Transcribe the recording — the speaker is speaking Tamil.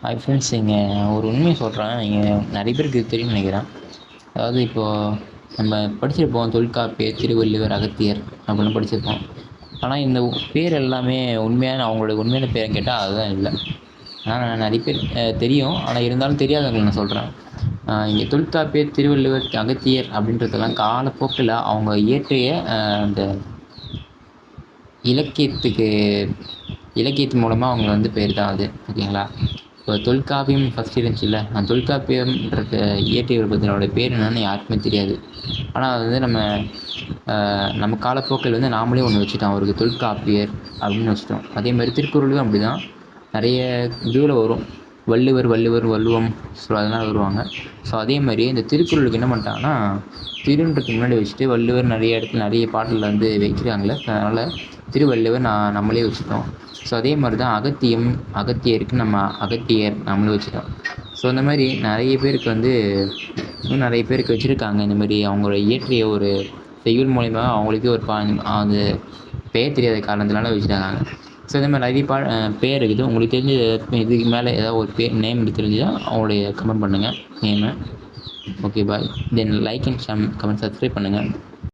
ஹாய் ஃப்ரெண்ட்ஸ் இங்கே ஒரு உண்மையை சொல்கிறேன் இங்கே நிறைய பேருக்கு தெரியும்னு நினைக்கிறேன். அதாவது இப்போது நம்ம படிச்சிருப்போம் தொல்காப்பியர் திருவள்ளுவர் அகத்தியர் அப்படிலாம் படிச்சிருப்போம். ஆனால் இந்த பேர் எல்லாமே உண்மையான அவங்களுடைய உண்மையான பேரை கேட்டால் அதுதான் இல்லை. ஆனால் நிறைய பேர் தெரியும். ஆனால் இருந்தாலும் தெரியாதவங்களை நான் சொல்கிறேன் இங்கே தொல்காப்பியர் திருவள்ளுவர் அகத்தியர் அப்படின்றதெல்லாம் காலப்போக்கில் அவங்க இயற்றிய அந்த இலக்கியத்துக்கு இலக்கியத்து மூலமாக அவங்க வந்து பேர் தான் அது. ஓகேங்களா? இப்போ தொல்காப்பியம் ஃபஸ்ட் இருந்துச்சுல்ல? அந்த தொல்காப்பியம்ன்ற இயற்றியவர் பற்றினோட பேர் என்னன்னு யாருக்குமே தெரியாது. ஆனால் அது வந்து நம்ம நம்ம காலப்போக்கில் வந்து நாமளே ஒன்று வச்சுட்டோம். அவருக்கு தொல்காப்பியர் அப்படின்னு வச்சுட்டோம். அதே மாதிரி திருக்குறளும் அப்படி தான் நிறைய இதுவில் வரும். வள்ளுவர் வள்ளுவர் வள்ளுவம். ஸோ அதெல்லாம் வருவாங்க. ஸோ அதே மாதிரி இந்த திருக்குறளுக்கு என்ன பண்ணிட்டாங்கன்னா திருன்றதுக்கு முன்னாடி வச்சுட்டு வள்ளுவர் நிறைய இடத்துல நிறைய பாட்டில் வந்து வைக்கிறாங்களே அதனால் திருவள்ளுவர் நான் நம்மளே வச்சுட்டோம். ஸோ அதே மாதிரி தான் அகத்தியம் அகத்தியருக்கு நம்ம அகத்தியர் நம்மளும் வச்சுட்டோம். ஸோ இந்த மாதிரி நிறைய பேருக்கு வந்து இன்னும் நிறைய பேருக்கு வச்சுருக்காங்க. இந்த மாதிரி அவங்களோட இயற்றிய ஒரு செய்யுள் மூலிமா அவங்களுக்கே ஒரு பா அது பெயர் தெரியாத காரணத்தினால வச்சுட்டாங்க. ஸோ இந்த மாதிரி நிறைய பா பேர் இருக்குது. உங்களுக்கு தெரிஞ்ச இதுக்கு மேலே ஏதாவது ஒரு பேர் நேம் தெரிஞ்சுதான் அவங்களுடைய கமெண்ட் பண்ணுங்கள் நேமை okay bye then like and share comment subscribe பண்ணுங்கள்